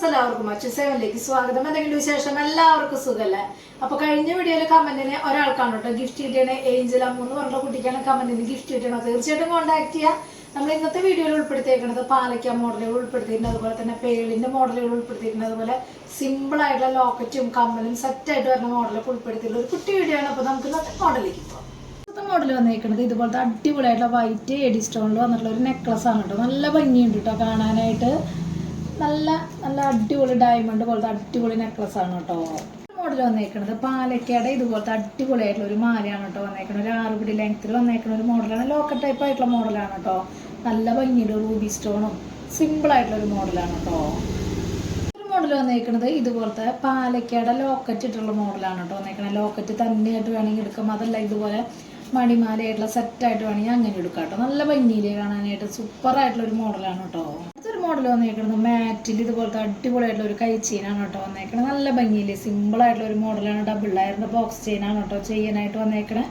Friends എല്ലാവർക്കും മറ്റു സേവനിലേക്ക് സ്വാഗതം. എന്തെങ്കിലും വിശേഷം എല്ലാവർക്കും സുഖല്ലേ? അപ്പൊ കഴിഞ്ഞ വീഡിയോയിൽ കമന്റിന് ഒരാൾക്കാണ് കേട്ടോ ഗിഫ്റ്റ് കിട്ടിയാണ് ഏഞ്ചൽ അമ്മ എന്ന് പറഞ്ഞ കുട്ടിക്കാണ് കമന്റിന് ഗിഫ്റ്റ് കിട്ടണം തീർച്ചയായിട്ടും കോൺടാക്ട് ചെയ്യാം. നമ്മൾ ഇന്നത്തെ വീഡിയോയിൽ ഉൾപ്പെടുത്തിയേക്കുന്നത് പാലയ്ക്ക മോഡലുകൾ ഉൾപ്പെടുത്തിയിട്ടുണ്ട് അതുപോലെ തന്നെ പേളിന്റെ മോഡലുകൾ ഉൾപ്പെടുത്തിയിട്ടുണ്ട് അതുപോലെ സിമ്പിൾ ആയിട്ടുള്ള ലോക്കറ്റും കമ്മലും സെറ്റ് ആയിട്ട് വരുന്ന മോഡലൊക്കെ ഉൾപ്പെടുത്തിയിട്ടുള്ള ഒരു കുട്ടി വീഡിയോ ആണ്. അപ്പൊ നമുക്ക് ഇന്നത്തെ മോഡലിലേക്ക് പോകാം മോഡൽ വന്നേക്കുന്നത് ഇതുപോലത്തെ അടിപൊളിയായിട്ടുള്ള വൈറ്റ് എഡി സ്റ്റോണിൽ വന്നിട്ടുള്ള ഒരു നെക്ലസ് ആണ് കേട്ടോ. നല്ല ഭംഗിയുണ്ട് കേട്ടോ കാണാനായിട്ട്. നല്ല നല്ല അടിപൊളി ഡയമണ്ട് പോലത്തെ അടിപൊളി നെക്ലസ് ആണ് കേട്ടോ. മോഡൽ വന്നേക്കുന്നത് പാലക്കാട് ഇതുപോലത്തെ അടിപൊളിയായിട്ടുള്ള ഒരു മാലയാണ് കേട്ടോ വന്നേക്കുന്നത് ഒരു ആറുപിടി ലെങ്ത്തിൽ വന്നേക്കുന്ന ഒരു മോഡലാണ് ലോക്കൽ ടൈപ്പ് ആയിട്ടുള്ള മോഡലാണ് കേട്ടോ. നല്ല ഭംഗിയുടെ റൂബി സ്റ്റോണും സിമ്പിൾ ആയിട്ടുള്ള ഒരു മോഡലാണ് കേട്ടോ. മോഡൽ വന്നേക്കുന്നത് ഇതുപോലത്തെ പാലക്കാട് ലോക്കറ്റ് ഇട്ടുള്ള മോഡലാണ് കേട്ടോ വന്നേക്കുന്നത് ലോക്കറ്റ് തന്നെയായിട്ട് വേണമെങ്കിൽ എടുക്കാം. അതല്ല ഇതുപോലെ മണിമാലയായിട്ടുള്ള സെറ്റായിട്ട് വേണമെങ്കിൽ അങ്ങനെ എടുക്കാം കേട്ടോ. നല്ല ഭംഗിയിലേ കാണാനായിട്ട് സൂപ്പർ ആയിട്ടുള്ള ഒരു മോഡലാണ് കേട്ടോ. മോഡൽ വന്നേക്കുന്നത് മാറ്റിൽ ഇതുപോലത്തെ അടിപൊളിയായിട്ടുള്ള ഒരു കൈ ചെയിനാണ് കേട്ടോ വന്നേക്കണത്. നല്ല ഭംഗിയില്ലേ സിമ്പിൾ ആയിട്ടുള്ള ഒരു മോഡലാണ് ഡബിൾ ലെയറിന്റെ ബോക്സ് ചെയിനാണ് കേട്ടോ ചെയ്യാനായിട്ട് വന്നേക്കണേ.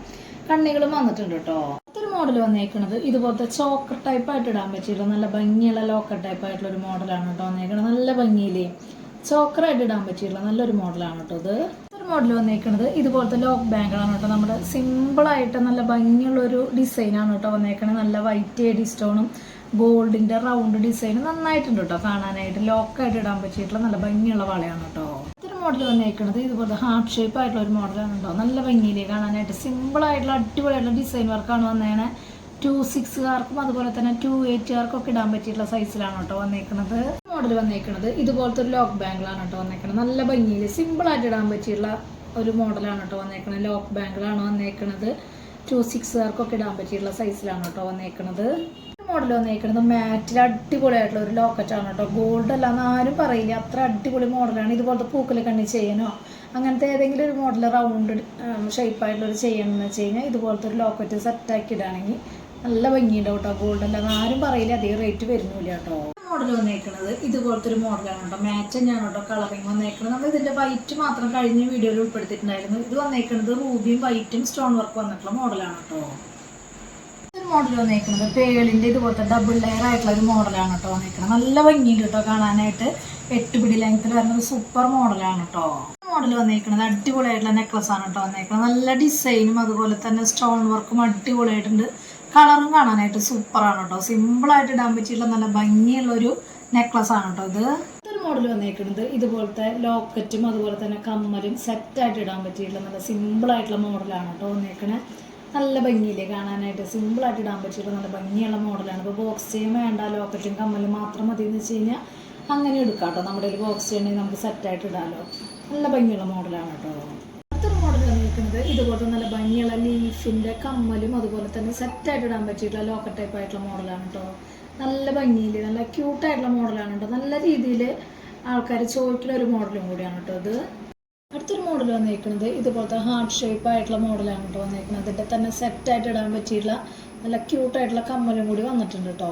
കണ്ണികളും വന്നിട്ടുണ്ട് കേട്ടോ. അടുത്തൊരു മോഡൽ വന്നേക്കുന്നത് ഇതുപോലത്തെ ചോക്കർ ടൈപ്പ് ആയിട്ട് ഇടാൻ പറ്റിയിട്ടുള്ള നല്ല ഭംഗിയുള്ള ലോക്കർ ടൈപ്പ് ആയിട്ടുള്ള ഒരു മോഡലാണ് കേട്ടോ വന്നേക്കണത്. നല്ല ഭംഗിയിൽ ചോക്കറായിട്ട് ഇടാൻ പറ്റിയിട്ടുള്ള നല്ലൊരു മോഡലാണ് കേട്ടോ ഇത്. മോഡൽ വന്നേക്കുന്നത് ഇതുപോലത്തെ ലോക്ക് ബാങ്കുകളാണ് കേട്ടോ. നമ്മുടെ സിമ്പിളായിട്ട് നല്ല ഭംഗിയുള്ള ഒരു ഡിസൈനാണ് കേട്ടോ വന്നേക്കണത്. നല്ല വൈറ്റ് എഡി സ്റ്റോണും ഗോൾഡിന്റെ റൗണ്ട് ഡിസൈൻ നന്നായിട്ടുണ്ട് കേട്ടോ കാണാനായിട്ട് ലോക്കായിട്ട് ഇടാൻ പറ്റിയിട്ടുള്ള നല്ല ഭംഗിയുള്ള വളയാണ് കേട്ടോ ഇത്തരം മോഡൽ വന്നേക്കുന്നത് ഇതുപോലെ ഹാർട്ട് ഷേപ്പ് ആയിട്ടുള്ള ഒരു മോഡലാണ് കേട്ടോ നല്ല ഭംഗിയിൽ കാണാനായിട്ട് സിമ്പിൾ ആയിട്ടുള്ള അടിപൊളിയായിട്ടുള്ള ഡിസൈൻ വർക്കാണ് വന്നേനെ. ടു സിക്സുകാർക്കും അതുപോലെ തന്നെ ടു എയ്റ്റുകാർക്കും ഒക്കെ ഇടാൻ പറ്റിയിട്ടുള്ള സൈസിലാണ് കേട്ടോ വന്നേക്കുന്നത് മോഡൽ വന്നേക്കുന്നത് ഇതുപോലത്തെ ഒരു ലോക്ക് ബാങ്കിലാണ് കേട്ടോ വന്നേക്കുന്നത് നല്ല ഭംഗിയിൽ സിമ്പിൾ ആയിട്ട് ഇടാൻ പറ്റിയിട്ടുള്ള ഒരു മോഡലാണ് കേട്ടോ വന്നേക്കുന്നത് ലോക്ക് ബാങ്കിലാണ് വന്നേക്കുന്നത് ടു സിക്സുകാർക്കൊക്കെ ഇടാൻ പറ്റിയിട്ടുള്ള സൈസിലാണ് കേട്ടോ വന്നേക്കുന്നത് മോഡൽ വന്നേക്കുന്നത് മാറ്റിൽ അടിപൊളിയായിട്ടുള്ള ഒരു ലോക്കറ്റാണ് കേട്ടോ ഗോൾഡ് അല്ല എന്ന് ആരും പറയില്ല. അത്ര അടിപൊളി മോഡലാണ് ഇതുപോലത്തെ പൂക്കൽ കണ്ണി ചെയ്യാനോ അങ്ങനത്തെ ഏതെങ്കിലും ഒരു മോഡൽ റൗണ്ട് ഷേപ്പായിട്ടുള്ളൊരു ചെയ്യണമെന്ന് വെച്ച് കഴിഞ്ഞാൽ ഇതുപോലത്തെ ഒരു ലോക്കറ്റ് സെറ്റാക്കി ഇടുകയാണെങ്കിൽ നല്ല ഭംഗിയുണ്ടാവും കേട്ടോ ഗോൾഡ് അല്ല എന്ന് ആരും പറയില്ല. അധികം റേറ്റ് വരുന്നില്ല കേട്ടോ മോഡൽ വന്നേക്കുന്നത് ഇതുപോലത്തെ ഒരു മോഡലാണ് കേട്ടോ മാച്ച് തന്നെയാണ് കേട്ടോ കളറിങ് വന്നേക്കുന്നത് നമ്മൾ ഇതിന്റെ വൈറ്റ് മാത്രം കഴിഞ്ഞ വീഡിയോയിൽ ഉൾപ്പെടുത്തിയിട്ടുണ്ടായിരുന്നു. ഇത് വന്നേക്കുന്നത് റൂബിയും വൈറ്റും സ്റ്റോൺ വർക്ക് വന്നിട്ടുള്ള മോഡലാണ് കേട്ടോ മോഡൽ വന്നേക്കുന്നത് പേളിന്റെ ഇതുപോലത്തെ ഡബിൾ ലെയർ ആയിട്ടുള്ള ഒരു മോഡലാണ് കേട്ടോ വന്നേക്കുന്നത് നല്ല ഭംഗിയുണ്ട് കേട്ടോ കാണാനായിട്ട്. എട്ട് പിടി ലെങ്ത്തിൽ വരുന്ന ഒരു സൂപ്പർ മോഡലാണ് കേട്ടോ. മോഡൽ വന്നേക്കുന്നത് അടിപൊളിയായിട്ടുള്ള നെക്ലസ് ആണ് കേട്ടോ വന്നേക്കുന്നത് നല്ല ഡിസൈനും അതുപോലെ തന്നെ സ്റ്റോൺ വർക്കും അടിപൊളിയായിട്ടുണ്ട്. കളറും കാണാനായിട്ട് സൂപ്പറാണ് കേട്ടോ. സിമ്പിൾ ആയിട്ട് ഇടാൻ പറ്റിയിട്ടുള്ള നല്ല ഭംഗിയുള്ള ഒരു നെക്ലസ് ആണ് കേട്ടോ ഇത്. ഇതൊരു മോഡൽ വന്നേക്കുന്നത് ഇതുപോലത്തെ ലോക്കറ്റും അതുപോലെ തന്നെ കമ്മലും സെറ്റായിട്ട് ഇടാൻ പറ്റിയിട്ടുള്ള നല്ല സിമ്പിൾ ആയിട്ടുള്ള മോഡലാണ് കേട്ടോ വന്നേക്കണേ നല്ല ഭംഗിയില്ലേ കാണാനായിട്ട്? സിമ്പിൾ ആയിട്ട് ഇടാൻ പറ്റിയിട്ടുള്ള നല്ല ഭംഗിയുള്ള മോഡലാണ്. ഇപ്പോൾ ബോക്സ് ചെയ്യാൻ വേണ്ട ലോക്കറ്റും കമ്മലും മാത്രം മതി എന്ന് വെച്ച് കഴിഞ്ഞാൽ അങ്ങനെ എടുക്കാം കേട്ടോ. നമ്മുടെ കയ്യിൽ ബോക്സ് ചെയ്യണമെങ്കിൽ നമുക്ക് സെറ്റായിട്ട് ഇടാമല്ലോ നല്ല ഭംഗിയുള്ള മോഡലാണ് കേട്ടോ. അടുത്തൊരു മോഡൽ നിൽക്കുന്നത് ഇതുപോലത്തെ നല്ല ഭംഗിയുള്ള ലീഫിന്റെ കമ്മലും അതുപോലെ തന്നെ സെറ്റായിട്ട് ഇടാൻ പറ്റിയിട്ടുള്ള ലോക്കറ്റ് ടൈപ്പ് ആയിട്ടുള്ള മോഡലാണ് കേട്ടോ. നല്ല ഭംഗിയിൽ നല്ല ക്യൂട്ടായിട്ടുള്ള മോഡലാണ് കേട്ടോ. നല്ല രീതിയിൽ ആൾക്കാർ ചോദിക്കുന്ന ഒരു മോഡലും കൂടിയാണ് കേട്ടോ ഇത്. അടുത്തൊരു മോഡൽ വന്നിരിക്കുന്നത് ഇതുപോലത്തെ ഹാർട്ട് ഷേപ്പ് ആയിട്ടുള്ള മോഡലാണ് കേട്ടോ വന്നേക്കുന്നത് അതിന്റെ തന്നെ സെറ്റായിട്ട് ഇടാൻ പറ്റിയിട്ടുള്ള നല്ല ക്യൂട്ടായിട്ടുള്ള കമ്മലും കൂടി വന്നിട്ടുണ്ട് കേട്ടോ.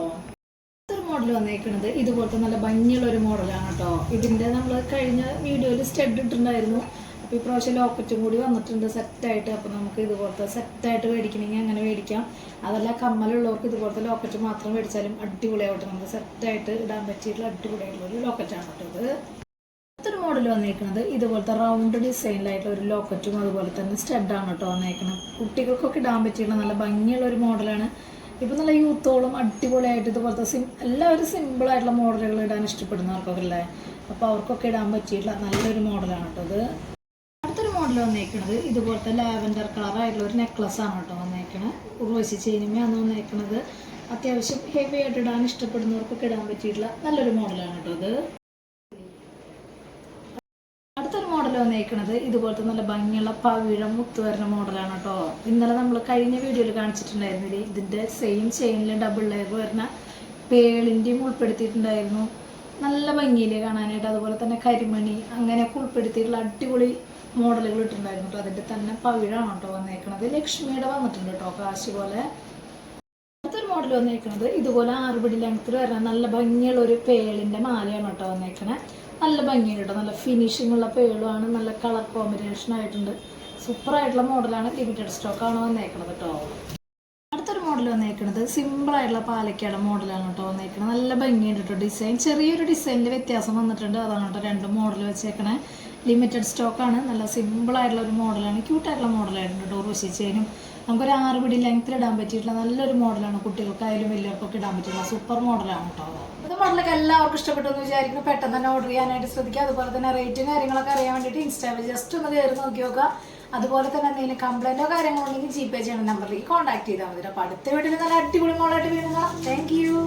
അടുത്തൊരു മോഡൽ വന്നിരിക്കുന്നത് ഇതുപോലത്തെ നല്ല ഭംഗിയുള്ള ഒരു മോഡലാണ് കേട്ടോ. ഇതിന്റെ നമ്മൾ കഴിഞ്ഞ വീഡിയോയിൽ സ്റ്റഡ് ഇട്ടിട്ടുണ്ടായിരുന്നു. അപ്പോൾ പ്രാവശ്യം ലോക്കറ്റും കൂടി വന്നിട്ടുണ്ട് സെറ്റായിട്ട് അപ്പോൾ നമുക്ക് ഇതുപോലത്തെ സെറ്റായിട്ട് മേടിക്കണമെങ്കിൽ അങ്ങനെ മേടിക്കാം. അതല്ല കമ്മലുള്ളവർക്ക് ഇതുപോലത്തെ ലോക്കറ്റ് മാത്രം മേടിച്ചാലും അടിപൊളിയാവട്ടെ. നമുക്ക് സെറ്റായിട്ട് ഇടാൻ പറ്റിയിട്ടുള്ള അടിപൊളിയായിട്ടുള്ള ഒരു ലോക്കറ്റാണ് കേട്ടോ ഇത്. അടുത്തൊരു മോഡൽ വന്നേക്കുന്നത് ഇതുപോലത്തെ റൗണ്ട് ഡിസൈനിലായിട്ടുള്ള ഒരു ലോക്കറ്റും അതുപോലെ തന്നെ സ്റ്റഡാണ് കേട്ടോ വന്നേക്കുന്നത് കുട്ടികൾക്കൊക്കെ ഇടാൻ പറ്റിയുള്ള നല്ല ഭംഗിയുള്ള ഒരു മോഡലാണ് ഇപ്പം നല്ല യൂത്തോളം അടിപൊളിയായിട്ട് ഇതുപോലത്തെ സിം എല്ലാവരും സിമ്പിളായിട്ടുള്ള മോഡലുകൾ ഇടാൻ ഇഷ്ടപ്പെടുന്നവർക്കൊക്കെ അല്ലേ അപ്പോൾ അവർക്കൊക്കെ ഇടാൻ പറ്റിയിട്ടുള്ള നല്ലൊരു മോഡലാണ് കേട്ടോ ഇത്. അടുത്തൊരു മോഡൽ വന്നേക്കുന്നത് ഇതുപോലത്തെ ലാവൻഡർ കളർ ആയിട്ടുള്ള ഒരു നെക്ലസ് ആണ് കേട്ടോ വന്നേക്കണത്. ഉർവശി ചേനിമയാണ് വന്നേക്കുന്നത് അത്യാവശ്യം ഹെവി ആയിട്ട് ഇടാൻ ഇഷ്ടപ്പെടുന്നവർക്കൊക്കെ ഇടാൻ പറ്റിയിട്ടുള്ള നല്ലൊരു മോഡലാണ് കേട്ടോ ഇത് അടുത്തൊരു മോഡൽ വന്നേക്കുന്നത് ഇതുപോലത്തെ നല്ല ഭംഗിയുള്ള പവിഴ മുത്ത് വരുന്ന മോഡലാണ് കേട്ടോ. ഇന്നലെ നമ്മൾ കഴിഞ്ഞ വീഡിയോയിൽ കാണിച്ചിട്ടുണ്ടായിരുന്നില്ലേ ഇതിന്റെ സെയിം ചെയിനിൽ ഡബിൾ ലെയർ വരുന്ന പേളിന്റെയും ഉൾപ്പെടുത്തിയിട്ടുണ്ടായിരുന്നു. നല്ല ഭംഗിയിലേ കാണാനായിട്ട്? അതുപോലെ തന്നെ കരിമണി അങ്ങനെയൊക്കെ ഉൾപ്പെടുത്തിയിട്ടുള്ള അടിപൊളി മോഡലുകൾ ഇട്ടിട്ടുണ്ടായിരുന്നു കേട്ടോ. തന്നെ പവിഴാണ് കേട്ടോ വന്നേക്കുന്നത് ലക്ഷ്മിയുടെ വന്നിട്ടുണ്ട് കേട്ടോ കാശ് പോലെ. അടുത്തൊരു മോഡൽ വന്നേക്കുന്നത് ഇതുപോലെ ആറുപടി ലെങ്ത്തിൽ വരുന്ന നല്ല ഭംഗിയുള്ള ഒരു പേളിന്റെ മാലയാണ് കേട്ടോ വന്നേക്കണേ. നല്ല ഭംഗിയുണ്ട് കേട്ടോ നല്ല ഫിനിഷിംഗ് ഉള്ള പേളുമാണ് നല്ല കളർ കോമ്പിനേഷൻ ആയിട്ടുണ്ട്. സൂപ്പർ ആയിട്ടുള്ള മോഡലാണ് ലിമിറ്റഡ് സ്റ്റോക്ക് ആണ് വന്നേക്കണത് കേട്ടോ അടുത്തൊരു മോഡൽ വന്നേക്കുന്നത് സിമ്പിളായിട്ടുള്ള പാലക്കാട് മോഡലാണ് കേട്ടോ വന്നേക്കുന്നത് നല്ല ഭംഗിയുണ്ട് കേട്ടോ ഡിസൈൻ ചെറിയൊരു ഡിസൈനിൽ വ്യത്യാസം വന്നിട്ടുണ്ട്. അതാണ് കേട്ടോ രണ്ട് മോഡൽ വെച്ചേക്കണേ. ലിമിറ്റഡ് സ്റ്റോക്കാണ് നല്ല സിമ്പിൾ ആയിട്ടുള്ള ഒരു മോഡലാണ് ക്യൂട്ടായിട്ടുള്ള മോഡലായിട്ടുണ്ട് കേട്ടോ റോഷി ചെയിനും നമുക്കൊരു ആറ് പിടി ലെങ്ത്തിൽ ഇടാൻ പറ്റിയിട്ടുള്ള നല്ലൊരു മോഡലാണ് കുട്ടികൾക്കായാലും വലിയവർക്കൊക്കെ ഇടാൻ പറ്റിയിട്ടുള്ള സൂപ്പർ മോഡലാണ് കേട്ടോ മോഡലൊക്കെ എല്ലാവർക്കും ഇഷ്ടപ്പെട്ടു എന്ന് വിചാരിക്കുന്നു. പെട്ടെന്ന് തന്നെ ഓർഡർ ചെയ്യാനായിട്ട് ശ്രദ്ധിക്കുക. അതുപോലെ തന്നെ റേറ്റും കാര്യങ്ങളൊക്കെ അറിയാൻ വേണ്ടിയിട്ട് ഇൻസ്റ്റാഗ്രാം ജസ്റ്റ് ഒന്ന് കയറി നോക്കി നോക്കുക. അതുപോലെ തന്നെ എന്തെങ്കിലും കംപ്ലൈന്റോ കാര്യങ്ങളോ ഉണ്ടെങ്കിൽ ജി പേ ചെയ്യണ നമ്പറിലേക്ക് കോൺടാക്ട് ചെയ്താൽ മതി. അപ്പോൾ അടുത്ത വീട്ടിൽ നല്ല അടിപൊളി മോളായിട്ട് കാണാം താങ്ക് യു